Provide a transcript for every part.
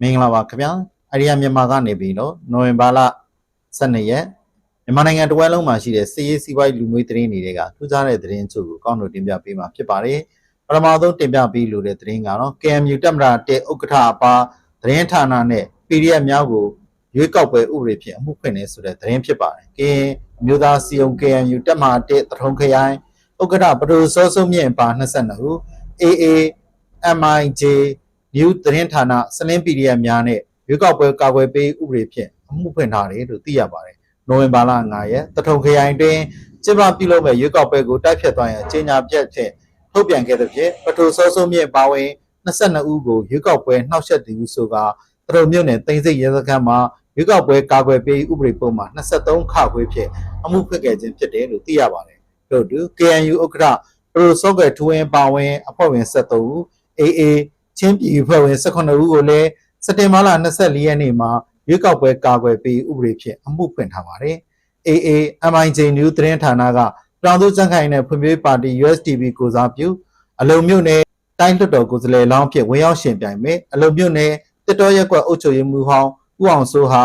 မင်္ဂလာပါခင်ဗျာအရိယာမြန်မာကနေပြီးတော့နိုဝင်ဘာလ12ရက်မြန်မာနိုင်ငံတစ်ဝက်လုံးမှာရှိတဲ့စီးရေးစီးပွားရေးလူမျိုးသတင်းတွေကထူးခြားတဲ့သတင်းချုပ်ကိုကောင်းတို့တင်ပြပေးမှာဖြစ်ပါတယ်ပထမဆုံးတင်ပြပေးလို့တဲ့သတင်းကတော့ KMU တက်မရာတဲ့ဥက္ကဋ္ဌအပါသတင်းဌာနနဲ့ PDF များကိုရွေးကောက်ပွဲဥပဒေဖြင့်အမှုဖွင့်နေဆိုတဲ့သတင်းဖြစ်ပါတယ်ကင်းအမျိုးသားစီယုံ KMU တက်မရာတဲ့တထုံခရိုင်ဥက္ကဋ္ဌပဒိုစောစုံမြင့်ပါ22ဦး AA MIJ new သတင်းဌာနစလင်း PDF များနဲ့ရွေးကောက်ပွဲကာကွယ်ပေးဥပဒေဖြင့်အမှုဖွင့်ထားတယ်လို့သိရပါတယ်။နိုဝင်ဘာလ9ရက်တထုံခရိုင်တွင်ကျင်းပပြုလုပ်မဲ့ရွေးကောက်ပွဲကိုတိုက်ဖြတ်သွားရန်ကြေညာပြတ်ဖြင့်ထုတ်ပြန်ခဲ့သဖြင့်ပထိုစောစုံမြင့်ပါဝင်22ဦးကိုရွေးကောက်ပွဲနှောက်ယှက်သူဆိုကတရုံမြို့နယ်တင်စိတ်ရဲစခန်းမှာရွေးကောက်ပွဲကာကွယ်ပေးဥပဒေပုံမှာ23ခခွေးဖြင့်အမှုဖွင့်ခဲ့ခြင်းဖြစ်တယ်လို့သိရပါတယ်။တို့တူ KNU ဥက္ကဋ္ဌပရိုစောကထူဝင်ပါဝင်အဖွဲ့ဝင်73ဦး AA ချင်းပြည်ဖွဲ့ဝင်18ဦးကိုလည်းစက်တင်ဘာလ24ရက်နေ့မှာရွေးကောက်ပွဲကာကွယ်ပေးဥပဒေဖြင့်အမှုဖွင့်ထားပါတယ်။ AA MIJ New သတင်းဌာနကတောင်သူစံခိုင်နဲ့ဖွံ့ဖြိုးရေးပါတီ USDP ကိုစားပြုအလုံမြို့နယ်တိုင်းလွှတ်တော်ကိုယ်စားလှယ်လောင်းဖြင့်ဝင်ရောက်ရှင်ပြိုင်မယ်အလုံမြို့နယ်တစ်တော်ရက်ကွက်အုပ်ချုပ်ရေးမှူးဟောင်းဦးအောင်စိုးဟာ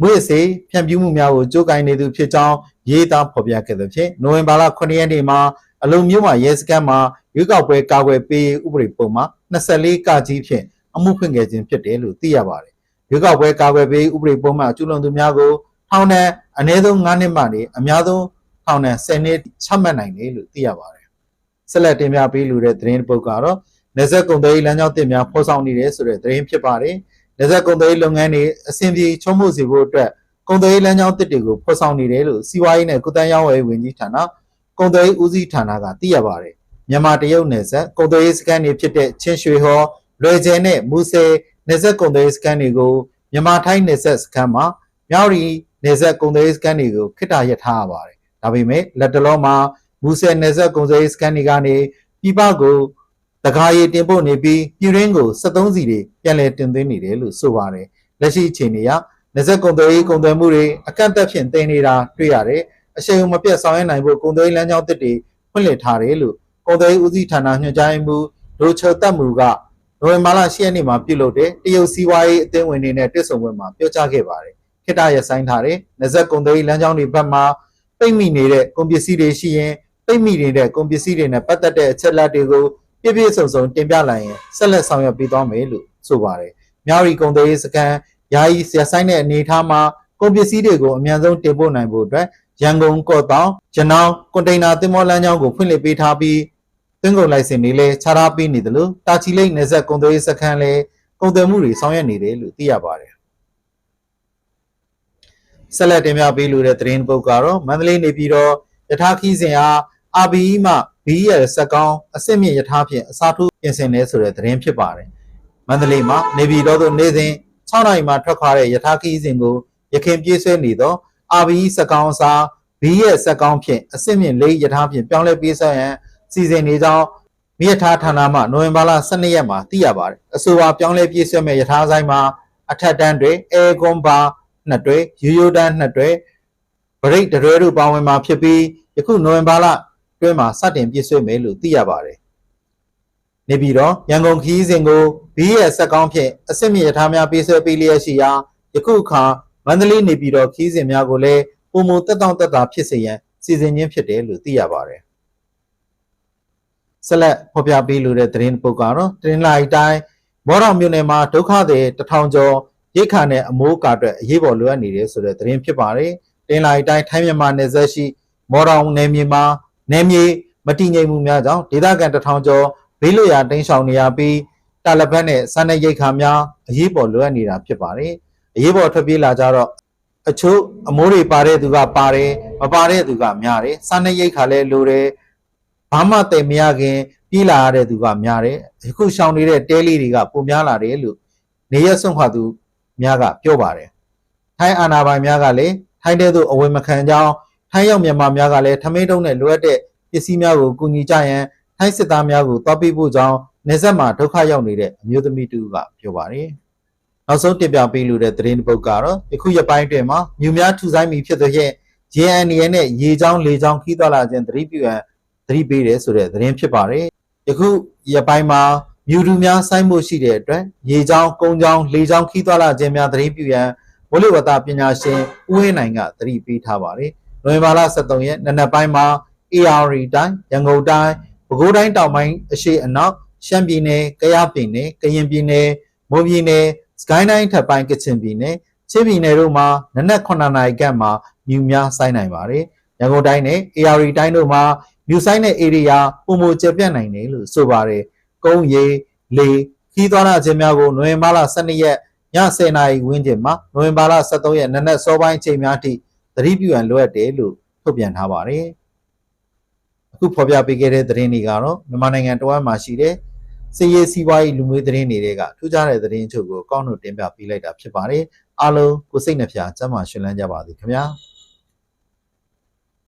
မွေးစေဖြန့်ပြူးမှုများကိုကြိုးကိုင်နေသူဖြစ်ကြောင်းရေးသားဖော်ပြခဲ့သဖြင့်နိုဝင်ဘာလ9ရက်နေ့မှာအလုံမြို့မှာရဲစခန်းမှာရွေးကောက်ပွဲကာကွယ်ပေးဥပဒေပုံမှာ 24ကကြီးဖြင့်အမှုဖွင့်ခဲ့ခြင်းဖြစ်တယ်လို့သိရပါတယ်။ရွေးကောက်ပွဲကာကွယ်ပေးဥပဒေပုံမှာကျူးလွန်သူများကိုထောင်ဒဏ်အနည်းဆုံး9နှစ်မှနေအများဆုံးထောင်ဒဏ်10နှစ်ချမှတ်နိုင်တယ်လို့သိရပါတယ်။ဆက်လက်တင်ပြပေးလိုတဲ့သတင်းတစ်ပုဒ်ကတော့နေဆက်ကုံသေးလမ်းကြောင်းတင်များဖော်ဆောင်နေတယ်ဆိုတဲ့သတင်းဖြစ်ပါတယ်။နေဆက်ကုံသေးလုပ်ငန်းတွေအဆင်ပြေချုံးမှုစီဖို့အတွက်ကုံသေးလမ်းကြောင်းတစ်တွေကိုဖော်ဆောင်နေတယ်လို့စီးပွားရေးနဲ့ကုသန်းရောင်းဝယ်ရေးဝန်ကြီးဌာနကုံသေးဦးစီးဌာနကသိရပါတယ်။ မြန်မာတရုတ်နယ်စပ်ကုံသေးစကန်တွေဖြစ်တဲ့ချင်းရွှေဟောလွယ်ကျယ်နဲ့မူဆယ်နယ်စပ်ကုံသေးစကန်တွေကိုမြန်မာထိုင်းနယ်စပ်စကန်မှာမြောက်ရီနယ်စပ်ကုံသေးစကန်တွေကိုခိတ္တရထားရပါတယ်။ဒါပေမဲ့လက်တလုံးမှာမူဆယ်နယ်စပ်ကုံသေးစကန်တွေကနေပြပကိုတကားရီတင်ပို့နေပြီးပြည်ရင်းကို73စီတွေပြန်လည်တင်သွင်းနေတယ်လို့ဆိုပါတယ်။လက်ရှိအချိန်တွေကနယ်စပ်ကုံသေးကုံသွယ်မှုတွေအကန့်အသတ်ဖြင့်တင်နေတာတွေ့ရတယ်။အရှိန်မပြတ်ဆောင်ရွက်နိုင်ဖို့ကုံသွယ်လမ်းကြောင်းတစ်တွေဖွင့်လှစ်ထားတယ်လို့ ကုံသွယ်ဦးစီးဌာနညွှန်ကြားရေးမှူးဒိုချိုတက်မူကနိုဝင်ဘာလ10ရက်နေ့မှာပြုလုပ်တဲ့တရုတ်စီးပွားရေးအသင်းဝင်တွေနဲ့တွေ့ဆုံပွဲမှာပြောကြားခဲ့ပါတယ်။ခိတရဆိုင်ထားတဲ့နေဆက်ကုံသေးလမ်းကြောင်းတွေဘက်မှာပိတ်မိနေတဲ့ကုန်ပစ္စည်းတွေရှိရင်ပိတ်မိနေတဲ့ကုန်ပစ္စည်းတွေနဲ့ပတ်သက်တဲ့အချက်အလက်တွေကိုပြည့်ပြည့်စုံစုံတင်ပြလိုက်ရင်ဆက်လက်ဆောင်ရွက်ပေးသွားမယ်လို့ဆိုပါတယ်။မြောက်ရီကုံသေးစကန်ယာယီဆရာဆိုင်တဲ့အနေအထားမှာကုန်ပစ္စည်းတွေကိုအမြန်ဆုံးတင်ပို့နိုင်ဖို့အတွက်ရန်ကုန်ကော့တောင်ဂျနောင်ကွန်တိန်နာသင်္ဘောလမ်းကြောင်းကိုဖွင့်လှစ်ပေးထားပြီး သွင်းကုန်လိုင်စင်တွေလည်းခြားထားပေးနေတယ်လို့တာချီလိတ်နယ်စပ်ကုန်သွယ်ရေးစခန်းလည်းကုန်သွယ်မှုတွေဆောင်ရွက်နေတယ်လို့သိရပါတယ်ဆက်လက်တင်ပြပေးလိုတဲ့သတင်းပုတ်ကတော့မန္တလေးနေပြည်တော်ယထာခီးစဉ်အား RBE မှ BEL စက်ကောင်းအစစ်မြင့်ယထာဖြင့်အစားထိုးပြင်ဆင်နေဆိုတဲ့သတင်းဖြစ်ပါတယ်မန္တလေးမှာနေပြည်တော်သို့နေ့စဉ်6နိုင်မှာထွက်ခွာတဲ့ယထာခီးစဉ်ကိုရခင်ပြေးဆွဲနေသော RBE စက်ကောင်းအစား BEL စက်ကောင်းဖြင့်အစစ်မြင့်လေးယထာဖြင့်ပြောင်းလဲပြေးဆွဲရန် စီစဉ်နေကြောင်းမြစ်ထားဌာနမှနိုဝင်ဘာလ12ရက်မှာသိရပါတယ်။အဆိုပါပြောင်းလဲပြည့်စွက်မဲ့ယထာဆိုင်မှာအထက်တန်းတွေအဲကွန်ဘာနှစ်တွဲယူယိုတန်းနှစ်တွဲဗရိတ်တရွဲတို့ပါဝင်မှာဖြစ်ပြီးယခုနိုဝင်ဘာလတွဲမှာစတင်ပြည့်စွက်မယ်လို့သိရပါတယ်။နေပြီးတော့ရန်ကုန်ခီးစဉ်ကိုဘီးရဲ့ဆက်ကောင်းဖြင့်အစစ်မြစ်ယထာများပြည့်စွက်ပေးလျက်ရှိရာယခုအခါမန္တလေးနေပြီးတော့ခီးစဉ်များကိုလည်းပုံမတက်တောင့်တက်တာဖြစ်စေရန်စီစဉ်ခြင်းဖြစ်တယ်လို့သိရပါတယ်။ ဆက်လက်ဖော်ပြပေးလိုတဲ့သတင်းပုတ်ကတော့တင်လာအတိုင်းမော်တော်မြို့နယ်မှာဒုက္ခသည်တထောင်ကျော်ရိတ်ခါနဲ့အမိုးကာအတွက်အရေးပေါ်လိုအပ်နေတယ်ဆိုတဲ့သတင်းဖြစ်ပါတယ်။တင်လာအတိုင်းထိုင်းမြန်မာနယ်စပ်ရှိမော်တော်နယ်မြေမှာနယ်မြေမတည်ငြိမ်မှုများကြောင့်ဒေသခံတထောင်ကျော်ဘေးလွတ်ရာတိမ်းရှောင်နေရပြီးတာလဘတ်နဲ့စားနပ်ရိက္ခာများအရေးပေါ်လိုအပ်နေတာဖြစ်ပါတယ်။အရေးပေါ်ထွက်ပြေးလာကြတော့အချို့အမိုးတွေပါတဲ့သူကပါတယ်မပါတဲ့သူကများတယ်စားနပ်ရိက္ခာလည်းလိုတယ် ဘာမှတည်မရခင်ပြေးလာရတဲ့သူကများတယ်အခုရှောင်နေတဲ့တဲလေးတွေကပုံများလာတယ်လို့နေရက်ဆုံးခွာသူများကပြောပါတယ်ထိုင်းအာဏာပိုင်များကလည်းထိုင်းတဲ့သူအဝယ်မခံကြောင်းထိုင်းရောက်မြန်မာများကလည်းထမင်းတုံးနဲ့လိုအပ်တဲ့ပစ္စည်းများကိုကူညီကြရန်ထိုင်းစစ်သားများကိုတောက်ပေးဖို့ကြောင်းနေဆက်မှာဒုက္ခရောက်နေတဲ့အမျိုးသမီးတူကပြောပါတယ်နောက်ဆုံးတင်ပြပေးလိုတဲ့သတင်းတစ်ပုဒ်ကတော့ယခုရပိုင်းတွင်မှာမြူများထူဆိုင်မိဖြစ်သောဖြင့် JNN နဲ့ရေချောင်းလေချောင်းခီးသွားလာခြင်းသတိပြုရန် သတိပေးတယ်ဆိုတဲ့သတင်းဖြစ်ပါတယ်။ယခုရပိုင်းမှာမြူတူများဆိုင်းမှုရှိတဲ့အတွက်ရေချောင်းကုန်းချောင်းလေချောင်းခီးသွွာလာခြင်းများသတိပြုရန်မိုးလေဝသပညာရှင်ဦးဝင်းနိုင်ကသတိပေးထားပါတယ်။နိုဝင်ဘာလ23ရက်နနက်ပိုင်းမှာ AR တိုင်းရန်ကုန်တိုင်းပဲခူးတိုင်းတောင်ပိုင်းအရှေ့အနောက်ရှမ်းပြည်နယ်၊ကယားပြည်နယ်၊ကရင်ပြည်နယ်၊မွန်ပြည်နယ်၊စကိုင်းတိုင်းထပ်ပိုင်းကချင်ပြည်နယ်၊ချင်းပြည်နယ်တို့မှာနနက်9နာရီခန့်မှာမြူများဆိုင်းနိုင်ပါတယ်။ရန်ကုန်တိုင်းနဲ့ AR တိုင်းတို့မှာ မြူဆိုင်တဲ့ area ပုံမကျပြတ်နိုင်တယ်လို့ဆိုပါတယ်။ကုန်းရီလေခီးသွွာလာခြင်းများကိုနိုဝင်ဘာလ12ရက်ည10:00နာရီဝန်းကျင်မှာနိုဝင်ဘာလ23ရက်နနက်စောပိုင်းအချိန်များထိသတိပြုရန်လိုအပ်တယ်လို့ထုတ်ပြန်ထားပါတယ်။အခုဖော်ပြပေးခဲ့တဲ့သတင်းတွေကတော့မြန်မာနိုင်ငံတဝမ်းမှာရှိတဲ့စီးရေးစီးပွားရေးလူမျိုးသတင်းတွေကထူးခြားတဲ့သတင်းအချို့ကိုကောက်နှုတ်တင်ပြပေးလိုက်တာဖြစ်ပါတယ်။အားလုံးကိုစိတ်နှဖျားစမ်းမရှင်လန်းကြပါသည်ခင်ဗျာ။